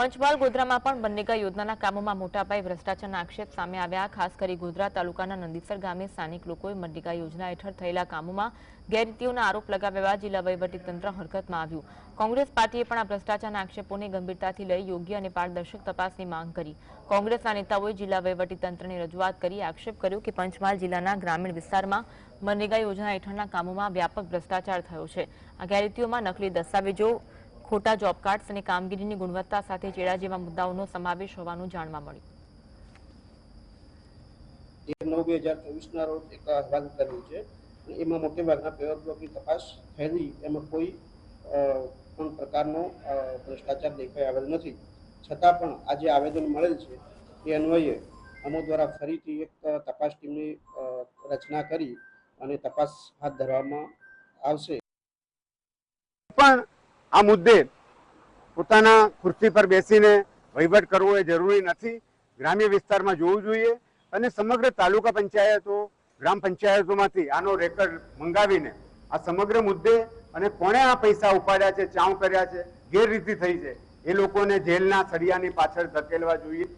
પંચમહાલ ગોધરામાં પણ મનરેગા યોજનાના કામોમાં મોટાપાયે ભ્રષ્ટાચારના આક્ષેપ સામે આવ્યા. ખાસ કરી ગોધરા તાલુકાના નંદીસર ગામે સ્થાનિક લોકોએ મનરેગા યોજના હેઠળ થયેલા કામોમાં ગેરરીતિઓના આરોપ લગાવ્યા બાદ જિલ્લા વહીવટીતંત્ર હરકતમાં આવ્યું. કોંગ્રેસ પાર્ટીએ પણ આ ભ્રષ્ટાચારના આક્ષેપોને ગંભીરતાથી લઈ યોગ્ય અને પારદર્શક તપાસની માંગ કરી. કોંગ્રેસના નેતાઓએ જિલ્લા વહીવટીતંત્રને રજૂઆત કરી આક્ષેપ કર્યો કે પંચમહાલ જિલ્લાના ગ્રામીણ વિસ્તારમાં મનરેગા યોજના હેઠળના કામોમાં વ્યાપક ભ્રષ્ટાચાર થયો છે. આ ગેરરીતિઓમાં નકલી દસ્તાવેજો ખોટા જોબ કાર્ડ્સ અને કામગીરીની ગુણવત્તા સાથે ચેડા જેવા મુદ્દાઓનો સમાવેશ હોવાનું જાણવા મળ્યું. તેર નવ બે હજાર ચોવીસના રોજ એક અહેવાલ કર્યો છે. એમાં મોટે ભાગના પેપર બ્લોકની તપાસ થયેલી એમાં કોઈ પણ પ્રકારનો ભ્રષ્ટાચાર દેખાઈ આવેલ નથી. છતાં પણ આજે આવેદન મળેલ છે એ અન્વયે અમો દ્વારા ફરીથી એક તપાસ ટીમની રચના કરી અને તપાસ હાથ ધરવામાં આવશે. પણ આ મુદ્દે પોતાના ખુરશી પર બેસીને વહીવટ કરવો એ જરૂરી નથી. ગ્રામ્ય વિસ્તારમાં જોવું જોઈએ અને સમગ્ર તાલુકા પંચાયતો, ગ્રામ પંચાયતોમાંથી આનો રેકર્ડ મંગાવીને આ સમગ્ર મુદ્દે અને કોણે આ પૈસા ઉપાડ્યા છે, ચાઉ કર્યા છે, ગેરરીતિ થઈ છે, એ લોકોને જેલના સળિયાની પાછળ ધકેલવા જોઈએ.